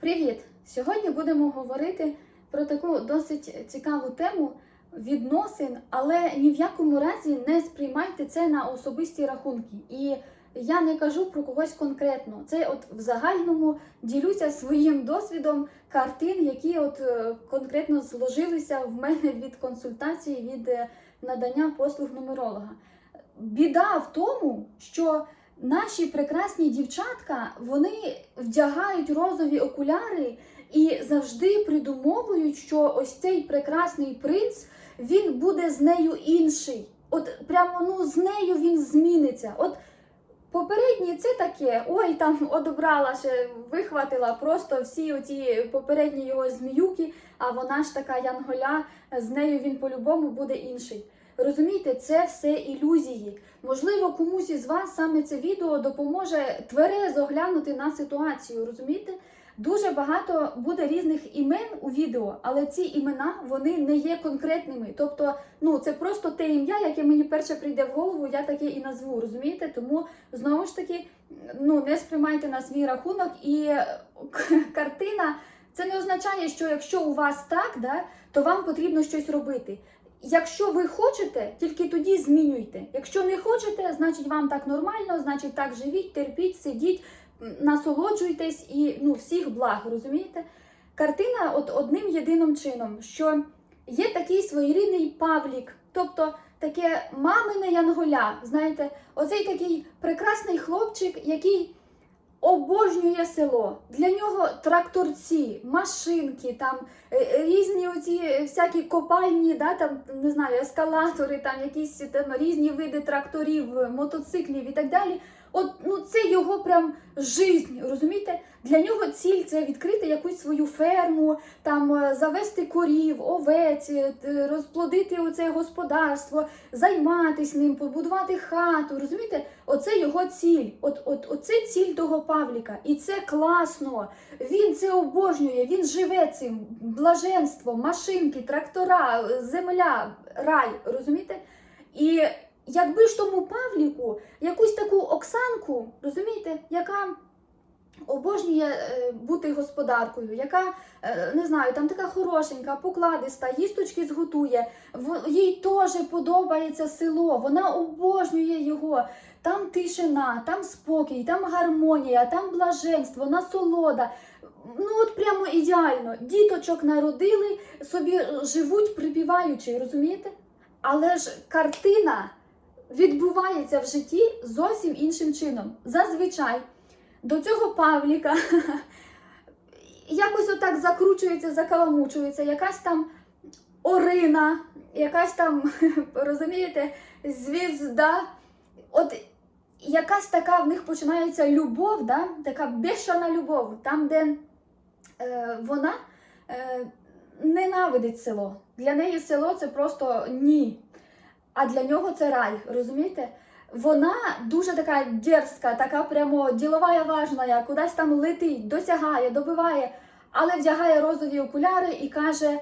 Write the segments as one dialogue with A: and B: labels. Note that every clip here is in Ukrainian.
A: Привіт! Сьогодні будемо говорити про таку досить цікаву тему відносин, але ні в якому разі не сприймайте це на особисті рахунки. І я не кажу про когось конкретно. Це от в загальному ділюся своїм досвідом картин, які от е, конкретно зложилися в мене від консультації, від е, надання послуг нумеролога. Біда в тому, що наші прекрасні дівчатка вони вдягають розові окуляри і завжди придумовують, що ось цей прекрасний принц він буде з нею інший. От прямо ну з нею він зміниться. От попередні це таке. Ой, там одобрала ще, вихватила просто всі оті попередні його зміюки, а вона ж така янголя, з нею він по-любому буде інший. Розумієте, це все ілюзії. Можливо, комусь із вас саме це відео допоможе тверезо глянути на ситуацію. Розумієте? Дуже багато буде різних імен у відео, але ці імена вони не є конкретними. Тобто, ну це просто те ім'я, яке мені перше прийде в голову, я таке і назву. Розумієте? Тому знову ж таки, ну не сприймайте на свій рахунок і картина. Це не означає, що якщо у вас так, да, то вам потрібно щось робити. Якщо ви хочете, тільки тоді змінюйте. Якщо не хочете, значить вам так нормально, значить так живіть, терпіть, сидіть, насолоджуйтесь і ну, всіх благ, розумієте? Картина от одним єдиним чином, що є такий своєрідний Павлік, тобто таке мамине янголя. Знаєте, оцей такий прекрасний хлопчик, який обожнює село. Для нього тракторці, машинки, там е, різні оці всякі копальні, да, там, не знаю, ескалатори, там якісь там, різні види тракторів, мотоциклів і так далі. От ну це його прям жизнь, розумієте? Для нього ціль це відкрити якусь свою ферму, там е, завести корів, овець, е, розплодити оце господарство, займатися ним, побудувати хату. Розумієте? Оце його ціль. От, от, оце ціль того Павліка. І це класно. Він це обожнює, він живе цим. Блаженство, машинки, трактора, земля, рай. Розумієте? І якби ж тому Павліку якусь таку Оксанку, розумієте, яка обожнює е, бути господаркою, яка е, не знаю, там така хорошенька, покладиста, їсточки зготує. В- Їй теж подобається село, вона обожнює його. Там тишина, там спокій, там гармонія, там блаженство, насолода. Ну от прямо ідеально. Діточок народили, собі живуть припіваючи, розумієте? Але ж картина відбувається в житті зовсім іншим чином. Зазвичай до цього Павліка якось отак закручується, закаламучується, якась там Орина, якась там, розумієте, звізда. От якась така в них починається любов, да? така бешана любов, там, де е, вона е, ненавидить село. Для неї село це просто ні. А для нього це рай, розумієте? Вона дуже така дерзка, така прямо ділова, важна, кудись там летить, досягає, добиває, але вдягає розові окуляри і каже: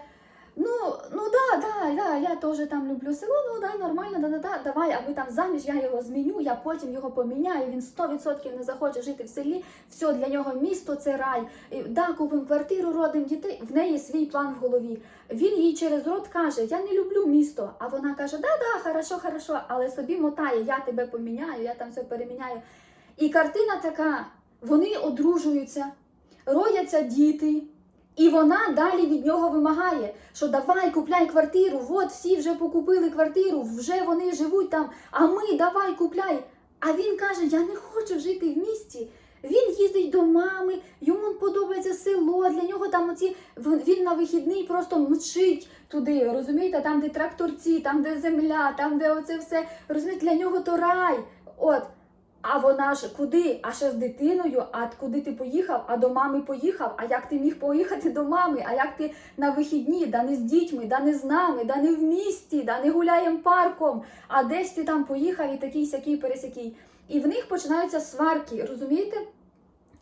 A: Ну, ну да, да, да, я теж там люблю село, ну да, нормально, да, да, да, давай, а ми там заміж, я його зміню, я потім його поміняю, він 100% не захоче жити в селі, все, для нього місто це рай. І, да, купимо квартиру, родимо дітей, в неї свій план в голові. Він їй через рот каже: Я не люблю місто. А вона каже: Да, да, хорошо, хорошо, але собі мотає, я тебе поміняю, я там все переміняю. І картина така: вони одружуються, родяться діти. І вона далі від нього вимагає, що давай купляй квартиру, от всі вже покупили квартиру, вже вони живуть там, а ми давай купляй. А він каже: Я не хочу жити в місті. Він їздить до мами, йому подобається село. Для нього там оці він на вихідний просто мчить туди. Розумієте, там, де тракторці, там, де земля, там, де оце все. Розумієте, для нього то рай. От. А вона ж куди? А ще з дитиною? А куди ти поїхав? А до мами поїхав? А як ти міг поїхати до мами? А як ти на вихідні? Да не з дітьми, да не з нами, да не в місті, да не гуляєм парком, а десь ти там поїхав і такий сякий пересякий. І в них починаються сварки, розумієте?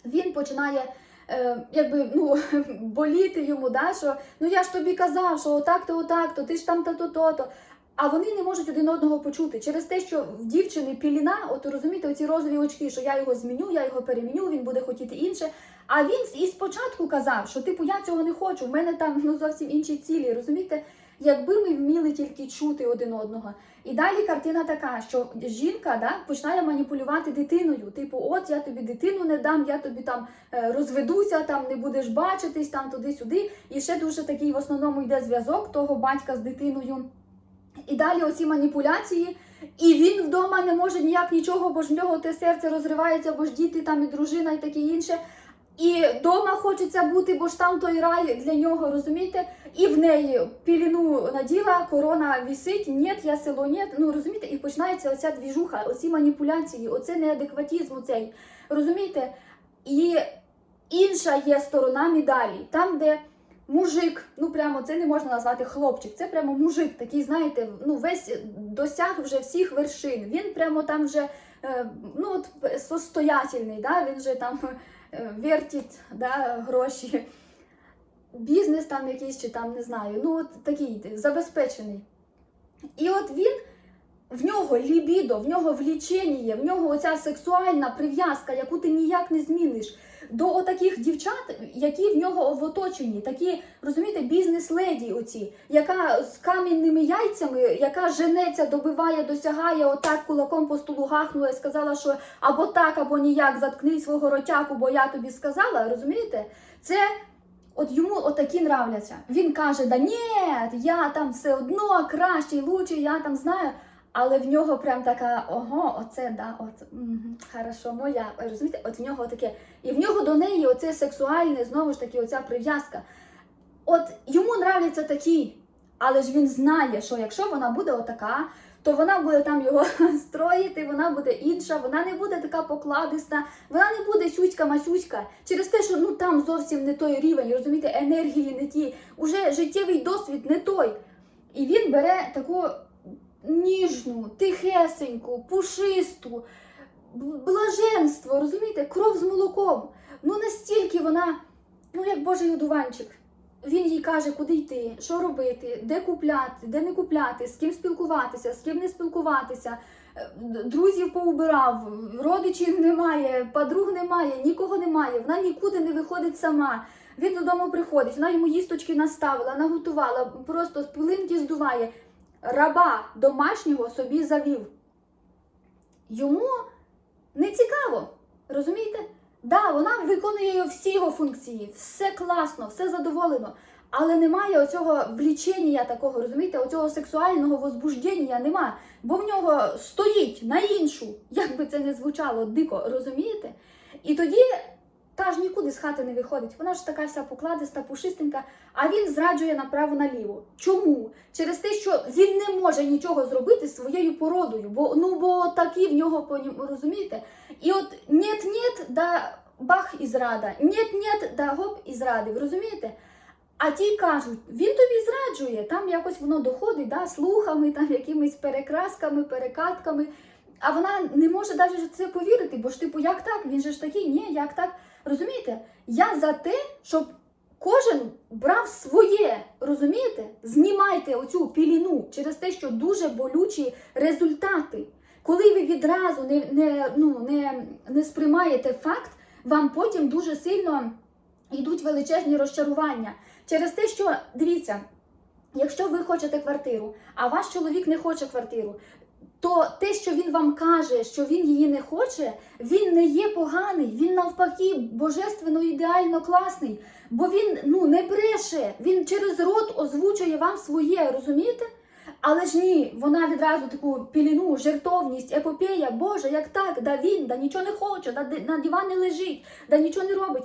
A: Він починає. Е, якби ну боліти йому, да, що ну я ж тобі казав, що отак-то, отак-то, ти ж там то то то а вони не можуть один одного почути через те, що в дівчини піліна, от розумієте, оці розові очки, що я його зміню, я його переміню, він буде хотіти інше. А він і спочатку казав, що типу я цього не хочу, в мене там ну зовсім інші цілі. Розумієте, якби ми вміли тільки чути один одного. І далі картина така, що жінка да, починає маніпулювати дитиною. Типу, от я тобі дитину не дам, я тобі там е, розведуся, там не будеш бачитись, там туди-сюди. І ще дуже такий в основному йде зв'язок того батька з дитиною. І далі оці маніпуляції, і він вдома не може ніяк нічого, бо ж в нього те серце розривається, бо ж діти там і дружина, і таке інше. І вдома хочеться бути, бо ж там той рай для нього, розумієте? І в неї піліну наділа, корона вісить, ні, я село, ні. Ну розумієте, і починається оця двіжуха, оці маніпуляції, оце неадекватізм цей. Розумієте? І інша є сторона медалі, там, де мужик, ну прямо це не можна назвати хлопчик, це прямо мужик, такий, знаєте, ну весь досяг вже всіх вершин. Він прямо там вже е, ну от состоятельний, да? він вже там е, вертить да, гроші. Бізнес там якийсь чи там не знаю, ну от такий забезпечений. І от він в нього лібідо, в нього влічення, в нього оця сексуальна прив'язка, яку ти ніяк не зміниш. До отаких дівчат, які в нього в оточенні, такі, розумієте, бізнес-леді оці, яка з камінними яйцями, яка женеться, добиває, досягає, отак кулаком по столу гахнула і сказала, що або так, або ніяк, заткни свого ротяку, бо я тобі сказала, розумієте? Це От йому отакі нравляться. Він каже, да ні, я там все одно кращий, лучший, я там знаю. Але в нього прям така, ого, оце да, от хорошо, моя. Розумієте, от в нього таке. І в нього до неї оце сексуальне, знову ж таки, оця прив'язка. От йому нравляться такі, але ж він знає, що якщо вона буде отака, то вона буде там його строїти, вона буде інша, вона не буде така покладиста, вона не буде сюська-масюська. Через те, що ну там зовсім не той рівень, розумієте, енергії не ті, уже життєвий досвід не той. І він бере таку ніжну, тихесеньку, пушисту, блаженство, розумієте, кров з молоком. Ну настільки вона, ну як божий одуванчик. Він їй каже, куди йти, що робити, де купляти, де не купляти, з ким спілкуватися, з ким не спілкуватися. Е, Друзів поубирав, родичів немає, подруг немає, нікого немає. Вона нікуди не виходить сама. Він додому приходить, вона йому їсточки наставила, наготувала, просто з пилинки здуває. Раба домашнього собі завів. Йому не цікаво, розумієте? Да, вона виконує всі його функції, все класно, все задоволено. Але немає оцього влічення такого, розумієте, оцього сексуального возбуждення нема. Бо в нього стоїть на іншу, як би це не звучало дико, розумієте? І тоді та ж нікуди з хати не виходить. Вона ж така вся покладиста, пушистенька, а він зраджує направо-наліво. Чому? Через те, що він не може нічого зробити своєю породою, бо ну бо такі в нього розумієте? І от нет-нет, да бах і зрада, нет-нет, да гоп і зради. Ви розумієте? А ті кажуть, він тобі зраджує, там якось воно доходить, да, слухами, там якимись перекрасками, перекатками. А вона не може навіть це повірити, бо ж типу, як так? Він же ж такий, ні, як так? Розумієте? Я за те, щоб кожен брав своє, розумієте? Знімайте оцю піліну через те, що дуже болючі результати. Коли ви відразу не, не, ну, не, не сприймаєте факт, вам потім дуже сильно йдуть величезні розчарування. Через те, що дивіться, якщо ви хочете квартиру, а ваш чоловік не хоче квартиру, то те, що він вам каже, що він її не хоче, він не є поганий, він навпаки божественно ідеально класний. Бо він ну не бреше, він через рот озвучує вам своє, розумієте? Але ж ні, вона відразу таку піліну, жертовність, епопея, Боже, як так? Да він, да нічого не хоче, да на дивані лежить, да нічого не робить.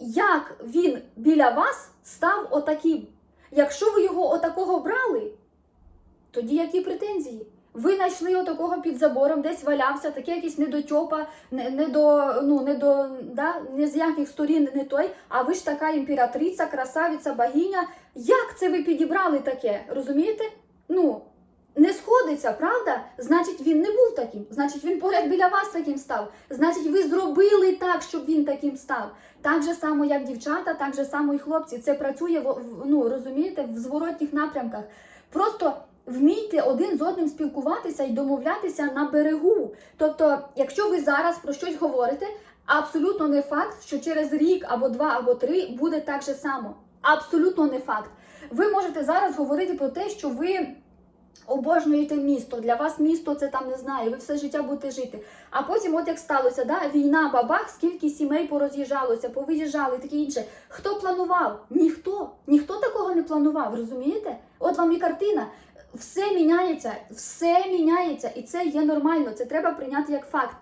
A: Як він біля вас став отаким? Якщо ви його отакого брали, тоді які претензії? Ви знайшли отакого під забором, десь валявся, таке якийсь недотьопа, не, не до, ну, не до, да, не з яких сторін не той, а ви ж така імператриця, красавиця, богиня. Як це ви підібрали таке? Розумієте? Ну, не сходиться, правда? Значить, він не був таким. Значить, він поряд біля вас таким став. Значить, ви зробили так, щоб він таким став. Так же само, як дівчата, так же само і хлопці. Це працює ну, розумієте, в зворотніх напрямках. Просто вмійте один з одним спілкуватися і домовлятися на берегу. Тобто, якщо ви зараз про щось говорите, абсолютно не факт, що через рік або два або три буде так же само. Абсолютно не факт. Ви можете зараз говорити про те, що ви обожнюєте місто. Для вас місто це там не знаю, ви все життя будете жити. А потім, от як сталося, да, війна, бабах, скільки сімей пороз'їжджалося, повиїжджали, таке інше. Хто планував? Ніхто. Ніхто такого не планував, розумієте? От вам і картина. Все міняється, все міняється, і це є нормально. Це треба прийняти як факт.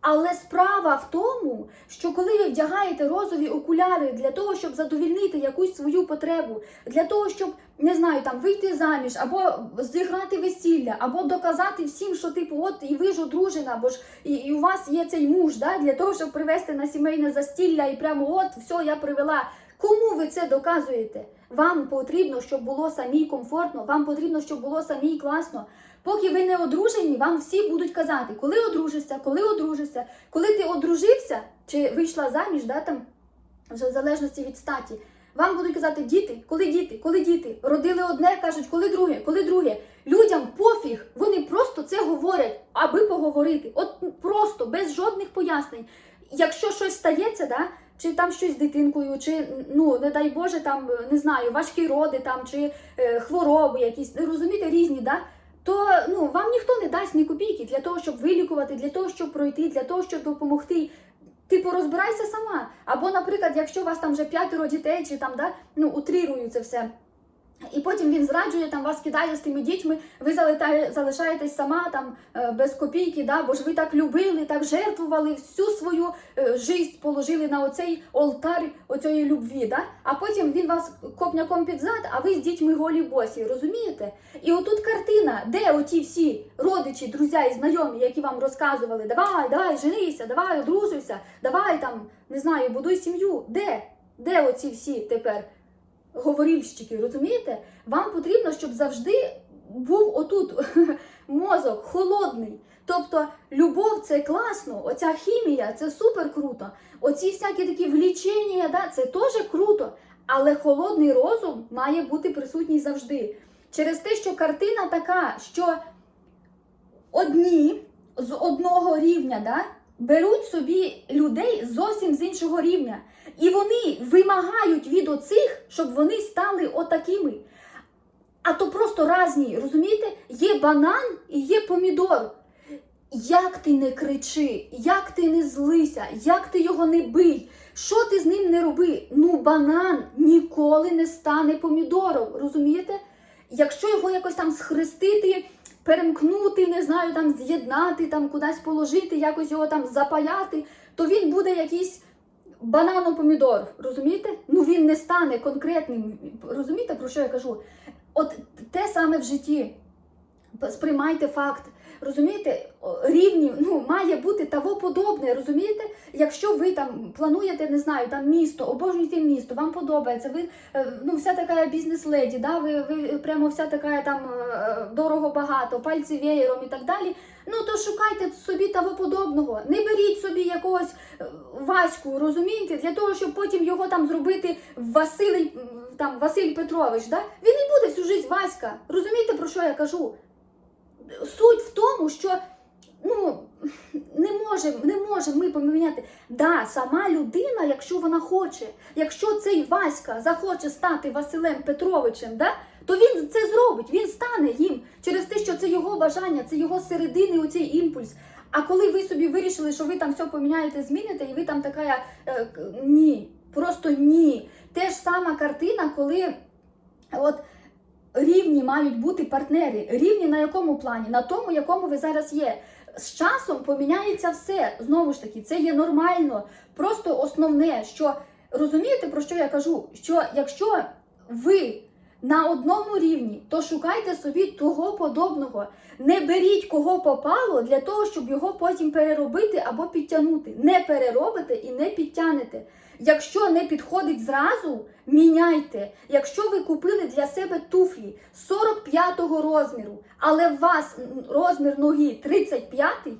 A: Але справа в тому, що коли ви вдягаєте розові окуляри для того, щоб задовільнити якусь свою потребу, для того, щоб не знаю, там вийти заміж, або зіграти весілля, або доказати всім, що типу, от і ви ж одружена, або ж і, і у вас є цей муж, да, для того, щоб привести на сімейне застілля, і прямо от все я привела. Кому ви це доказуєте? Вам потрібно, щоб було самій комфортно, вам потрібно, щоб було самій класно. Поки ви не одружені, вам всі будуть казати, коли одружишся, коли одружишся, коли ти одружився чи вийшла заміж, да, там, вже в залежності від статі. Вам будуть казати діти, коли діти, коли діти. Родили одне, кажуть, коли друге, коли друге. Людям пофіг, вони просто це говорять, аби поговорити. От просто, без жодних пояснень. Якщо щось стається, да, чи там щось з дитинкою, чи ну не дай Боже, там не знаю, важкі роди, там чи е, хвороби якісь, ну, розумієте, різні, да, то ну вам ніхто не дасть ні копійки для того, щоб вилікувати, для того, щоб пройти, для того, щоб допомогти. Типу, розбирайся сама. Або, наприклад, якщо у вас там вже п'ятеро дітей, чи там да, ну утрірую це все. І потім він зраджує, там вас кидає з тими дітьми, ви залишаєтесь сама там е, без копійки, да, бо ж ви так любили, так жертвували, всю свою е, життя положили на оцей олтар оцієї любві. Да? А потім він вас копняком під зад, а ви з дітьми голі босі, розумієте? І отут картина, де оті всі родичі, друзі і знайомі, які вам розказували, давай, давай, женися, давай, одружуйся, давай там, не знаю, будуй сім'ю. Де? Де оці всі тепер? Говорільщики, розумієте? Вам потрібно, щоб завжди був отут мозок холодний. Тобто любов це класно, оця хімія це супер круто. Оці всякі такі влічення, да, це теж круто. Але холодний розум має бути присутній завжди. Через те, що картина така, що одні з одного рівня да, беруть собі людей зовсім з іншого рівня. І вони вимагають від оцих, щоб вони стали отакими. А то просто разні, розумієте? Є банан і є помідор. Як ти не кричи, як ти не злися, як ти його не бий, що ти з ним не роби? Ну, банан ніколи не стане помідором, розумієте? Якщо його якось там схрестити, перемкнути, не знаю, там з'єднати, там кудись положити, якось його там запаяти, то він буде якийсь банано-помідор, розумієте? Ну він не стане конкретним. Розумієте, про що я кажу? От те саме в житті. Сприймайте факт. Розумієте, рівні, ну, має бути того подобне, розумієте? Якщо ви там плануєте, не знаю, там місто, обожнюєте місто, вам подобається, ви е, ну, вся така бізнес-леді, да? ви, ви прямо вся така там е, дорого багато, пальці веєром і так далі. Ну то шукайте собі того подобного. Не беріть собі якогось е, Ваську, розумієте, для того, щоб потім його там зробити Василь, там, Василь Петрович. Да? Він і буде всю життя Васька. Розумієте, про що я кажу? Суть в тому, що ну, не можемо не можем ми поміняти. Да, сама людина, якщо вона хоче, якщо цей Васька захоче стати Василем Петровичем, да, то він це зробить, він стане їм через те, що це його бажання, це його середини, оцей імпульс. А коли ви собі вирішили, що ви там все поміняєте, зміните, і ви там така е, ні, просто ні. Те ж сама картина, коли от рівні мають бути партнери. Рівні на якому плані? На тому, якому ви зараз є. З часом поміняється все. Знову ж таки, це є нормально. Просто основне, що розумієте, про що я кажу? Що якщо ви на одному рівні, то шукайте собі того подобного. Не беріть кого попало для того, щоб його потім переробити або підтягнути. Не переробите і не підтягнете. Якщо не підходить зразу, міняйте. Якщо ви купили для себе туфлі 45-го розміру, але у вас розмір ноги 35-й,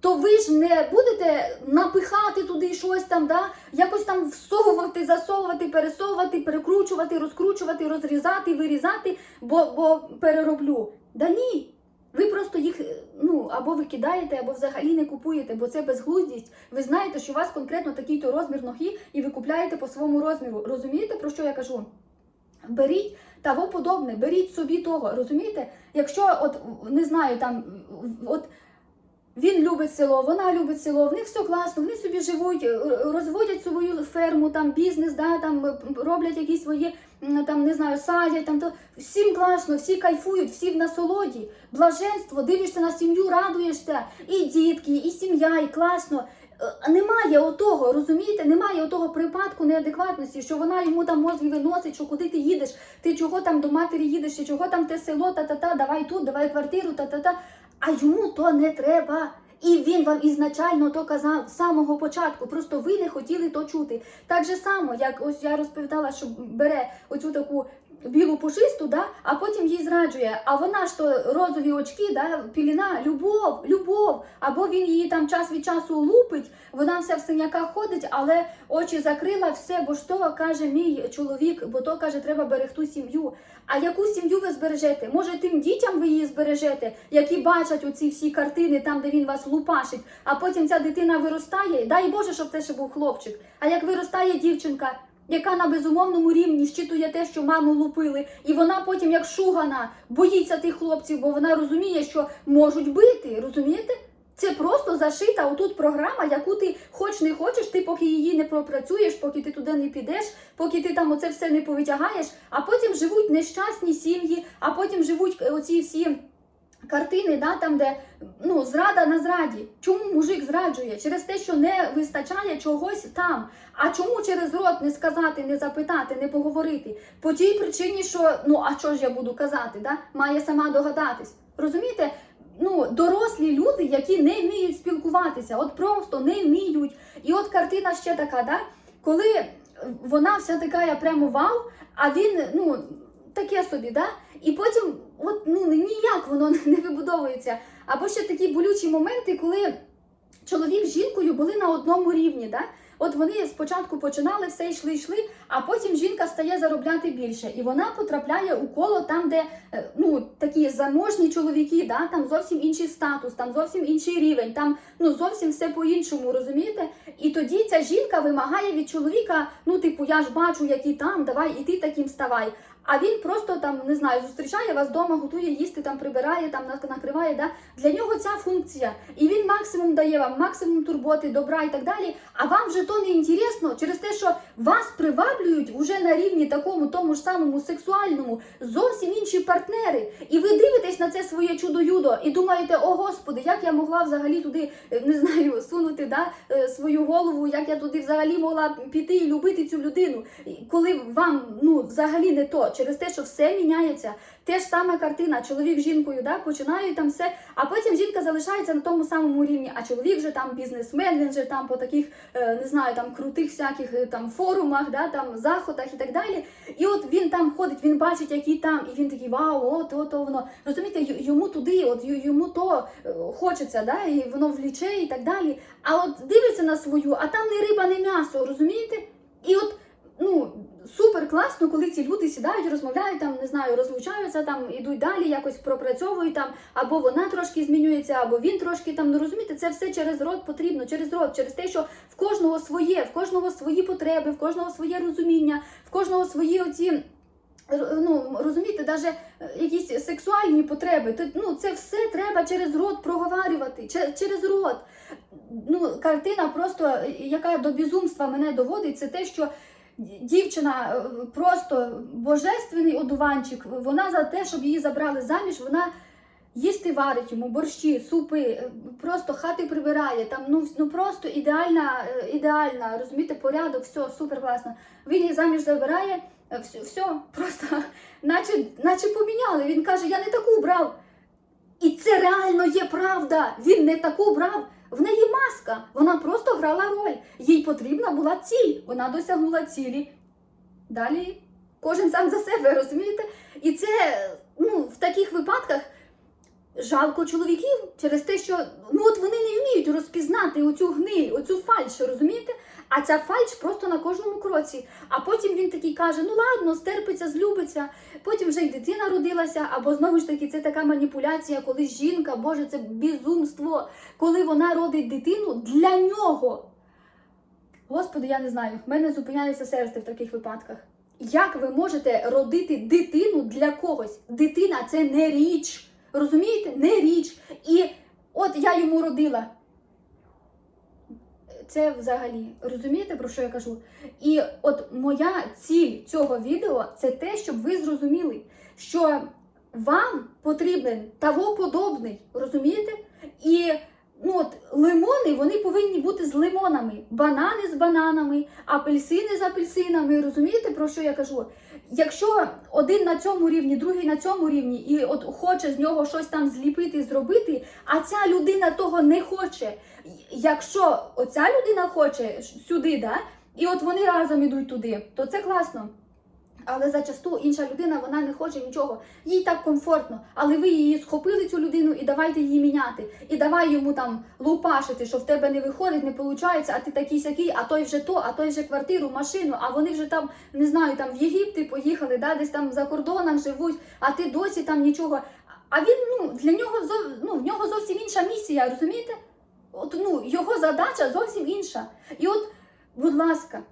A: то ви ж не будете напихати туди щось там, да? якось там всовувати, засовувати, пересовувати, перекручувати, розкручувати, розрізати, вирізати, бо, бо перероблю. Да ні. Ви просто їх е, ну або викидаєте, або взагалі не купуєте, бо це безглуздість. Ви знаєте, що у вас конкретно такий-то розмір ноги, і ви купляєте по своєму розміру. Розумієте, про що я кажу? Беріть того подобне, беріть собі того. Розумієте? Якщо от не знаю, там от. Він любить село, вона любить село, в них все класно, вони собі живуть, е, розводять свою ферму, там бізнес, да, там е, роблять якісь свої, там не знаю, садять, там то всім класно, всі кайфують, всі в насолоді, блаженство, дивишся на сім'ю, радуєшся, і дітки, і сім'я, і класно. Е, Немає отого, розумієте, немає отого припадку неадекватності, що вона йому там мозги виносить, що куди ти їдеш, ти чого там до матері їдеш, чи чого там те село, та-та-та, давай тут, давай квартиру, та-та-та. А йому то не треба. І він вам ізначально то казав з самого початку. Просто ви не хотіли то чути. Так же само, як ось я розповідала, що бере оцю таку білу пушисту, да, а потім їй зраджує. А вона ж то розові очки, да, піліна, любов, любов. Або він її там час від часу лупить, вона вся в синяках ходить, але очі закрила, все, бо ж то каже мій чоловік, бо то каже, треба берегту сім'ю. А яку сім'ю ви збережете? Може, тим дітям ви її збережете, які бачать оці всі картини, там, де він вас лупашить, а потім ця дитина виростає. Дай Боже, щоб це ще був хлопчик. А як виростає дівчинка, яка на безумовному рівні щитує те, що маму лупили, і вона потім, як шугана, боїться тих хлопців, бо вона розуміє, що можуть бити. Розумієте? Це просто зашита отут програма, яку ти хоч не хочеш, ти поки її не пропрацюєш, поки ти туди не підеш, поки ти там оце все не повитягаєш, а потім живуть нещасні сім'ї, а потім живуть е, оці всі. Картини, да, там, де ну, зрада на зраді. Чому мужик зраджує? Через те, що не вистачає чогось там. А чому через рот не сказати, не запитати, не поговорити? По тій причині, що ну а що ж я буду казати? Да? Має сама догадатись. Розумієте? Ну, дорослі люди, які не вміють спілкуватися, от просто не вміють. І от картина ще така, да? коли вона вся така, я прямо вау, а він, ну, таке собі, да? І потім, от ну ніяк воно не вибудовується. Або ще такі болючі моменти, коли чоловік з жінкою були на одному рівні. Да? От вони спочатку починали все йшли, йшли, а потім жінка стає заробляти більше, і вона потрапляє у коло там, де е, ну такі заможні чоловіки, да? там зовсім інший статус, там зовсім інший рівень, там ну зовсім все по-іншому, розумієте? І тоді ця жінка вимагає від чоловіка: ну, типу, я ж бачу, які там, давай і ти таким ставай. А він просто там не знаю, зустрічає вас вдома, готує їсти, там прибирає, там накриває. Да? Для нього ця функція. І він максимум дає вам, максимум турботи, добра і так далі. А вам вже то не інтересно через те, що вас приваблюють уже на рівні такому, тому ж самому сексуальному, зовсім інші партнери. І ви дивитесь на це своє чудо-юдо і думаєте, о господи, як я могла взагалі туди, е, не знаю, сунути да, е, свою голову, як я туди взагалі могла піти і любити цю людину. Коли вам ну взагалі не то, через те, що все міняється. Те ж саме картина, чоловік з жінкою, да, починають там все, а потім жінка залишається на тому самому рівні, а чоловік вже там бізнесмен, він вже там по таких, е, не знаю, там крутих всяких е, там форумах, да, там заходах і так далі. І от він там ходить, він бачить, які там, і він такий вау, от, от, от воно. Розумієте, йому туди, от йому то е, хочеться, да, і воно вліче і так далі. А от дивиться на свою, а там не риба, не м'ясо, розумієте? І от ну, супер класно, коли ці люди сідають, розмовляють, там, не знаю, розлучаються, там, ідуть далі, якось пропрацьовують там, або вона трошки змінюється, або він трошки там, ну розумієте, це все через рот потрібно, через рот, через те, що в кожного своє, в кожного свої потреби, в кожного своє розуміння, в кожного свої оці. Ну, розумієте, навіть якісь сексуальні потреби, то ну це все треба через рот проговарювати, че- через рот. Ну, картина просто, е, яка до безумства мене доводить, це те, що дівчина е, просто божественний одуванчик. Вона за те, щоб її забрали заміж, вона їсти варить йому, борщі, супи, е, просто хати прибирає. Там ну, ну просто ідеальна, е, ідеальна, розумієте, порядок, все супер класно. Він її заміж забирає, все, все просто наче, наче поміняли. Він каже: Я не таку брав. І це реально є правда. Він не таку брав. В неї маска. Вона просто грала роль. Їй потрібна була ціль. Вона досягнула цілі. Далі кожен сам за себе, розумієте? І це ну, в таких випадках жалко чоловіків через те, що ну от вони не вміють розпізнати оцю гниль, оцю фальш, розумієте? А ця фальш просто на кожному кроці. А потім він такий каже: ну ладно, стерпиться, злюбиться. Потім вже й дитина родилася, або знову ж таки, це така маніпуляція, коли жінка, Боже, це безумство, коли вона родить дитину для нього. Господи, я не знаю, в мене зупиняється серце в таких випадках. Як ви можете родити дитину для когось? Дитина це не річ. Розумієте? Не річ. І от я йому родила. Це взагалі розумієте про що я кажу? І от моя ціль цього відео це те, щоб ви зрозуміли, що вам потрібен того подобний, розумієте? І ну от лимони вони повинні бути з лимонами, банани з бананами, апельсини з апельсинами. Розумієте про що я кажу? Якщо один на цьому рівні, другий на цьому рівні, і от хоче з нього щось там зліпити, зробити, а ця людина того не хоче. Якщо оця людина хоче сюди, да, і от вони разом ідуть туди, то це класно. Але зачасту інша людина вона не хоче нічого, їй так комфортно. Але ви її схопили цю людину і давайте її міняти. І давай йому там лупашити, що в тебе не виходить, не виходить, а ти такий сякий, а той вже то, а той вже квартиру, машину, а вони вже там не знаю, там в Єгипти поїхали, да, десь там за кордонах живуть, а ти досі там нічого. А він ну для нього ну, в нього зовсім інша місія, розумієте? От ну його задача зовсім інша. І от, будь ласка.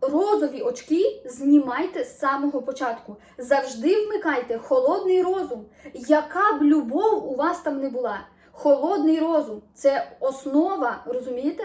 A: Розові очки знімайте з самого початку. Завжди вмикайте холодний розум. Яка б любов у вас там не була? Холодний розум це основа, розумієте?